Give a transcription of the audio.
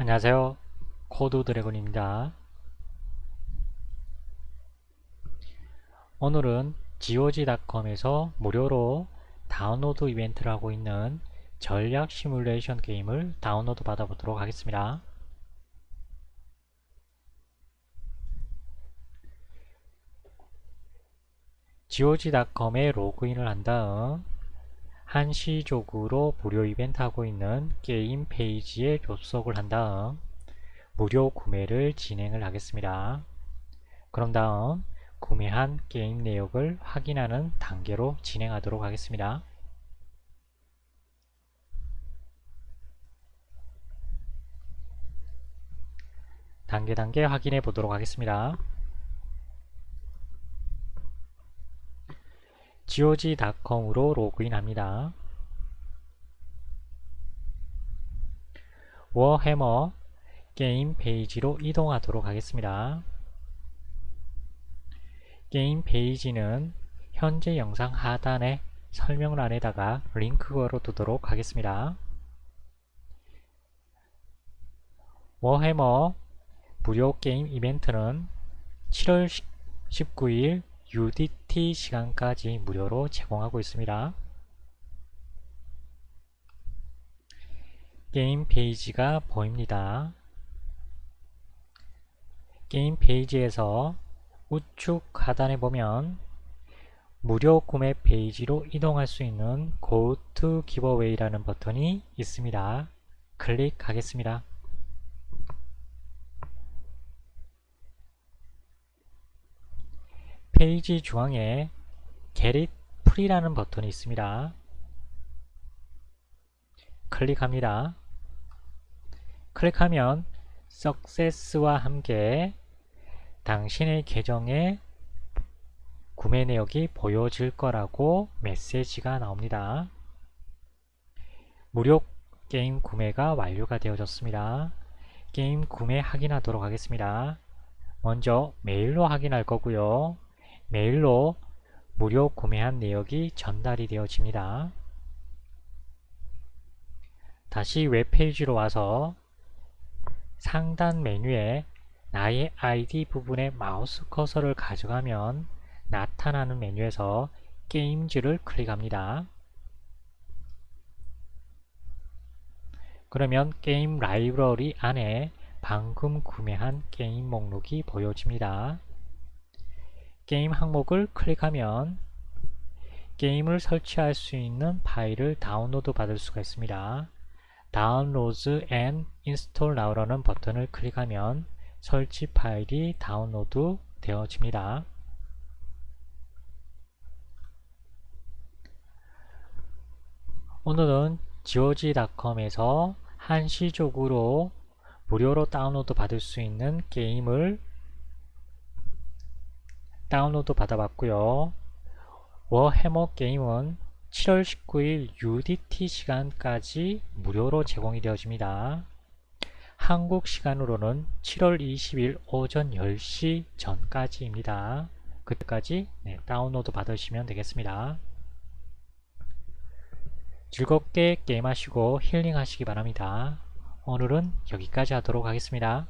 안녕하세요. 코드 드래곤입니다. 오늘은 GOG.com에서 무료로 다운로드 이벤트를 하고 있는 전략 시뮬레이션 게임을 다운로드 받아보도록 하겠습니다. GOG.com에 로그인을 한 다음 한시적으로 무료 이벤트 하고 있는 게임 페이지에 접속을 한 다음 무료 구매를 진행을 하겠습니다. 그런 다음 구매한 게임 내역을 확인하는 단계로 진행하도록 하겠습니다. 단계 단계 확인해 보도록 하겠습니다. GOG.com으로 로그인합니다. 워해머 게임 페이지로 이동하도록 하겠습니다. 게임 페이지는 현재 영상 하단에 설명란에다가 링크 걸어 두도록 하겠습니다. 워해머 무료 게임 이벤트는 7월 19일 UDT 시간까지 무료로 제공하고 있습니다. 게임 페이지가 보입니다. 게임 페이지에서 우측 하단에 보면 무료 구매 페이지로 이동할 수 있는 Go to Giveaway라는 버튼이 있습니다. 클릭하겠습니다. 페이지 중앙에 Get it free라는 버튼이 있습니다. 클릭합니다. 클릭하면 Success와 함께 당신의 계정에 구매 내역이 보여질 거라고 메시지가 나옵니다. 무료 게임 구매가 완료가 되어졌습니다. 게임 구매 확인하도록 하겠습니다. 먼저 메일로 확인할 거고요. 메일로 무료 구매한 내역이 전달이 되어집니다. 다시 웹페이지로 와서 상단 메뉴에 나의 아이디 부분에 마우스 커서를 가져가면 나타나는 메뉴에서 게임즈를 클릭합니다. 그러면 게임 라이브러리 안에 방금 구매한 게임 목록이 보여집니다. 게임 항목을 클릭하면 게임을 설치할 수 있는 파일을 다운로드 받을 수가 있습니다. 다운로드 앤 인스톨 나우라는 버튼을 클릭하면 설치 파일이 다운로드 되어집니다. 오늘은 GOG.com에서 한시적으로 무료로 다운로드 받을 수 있는 게임을 다운로드 받아봤고요. 워해머 게임은 7월 19일 UDT 시간까지 무료로 제공이 되어집니다. 한국 시간으로는 7월 20일 오전 10시 전까지입니다. 그때까지 네, 다운로드 받으시면 되겠습니다. 즐겁게 게임하시고 힐링하시기 바랍니다. 오늘은 여기까지 하도록 하겠습니다.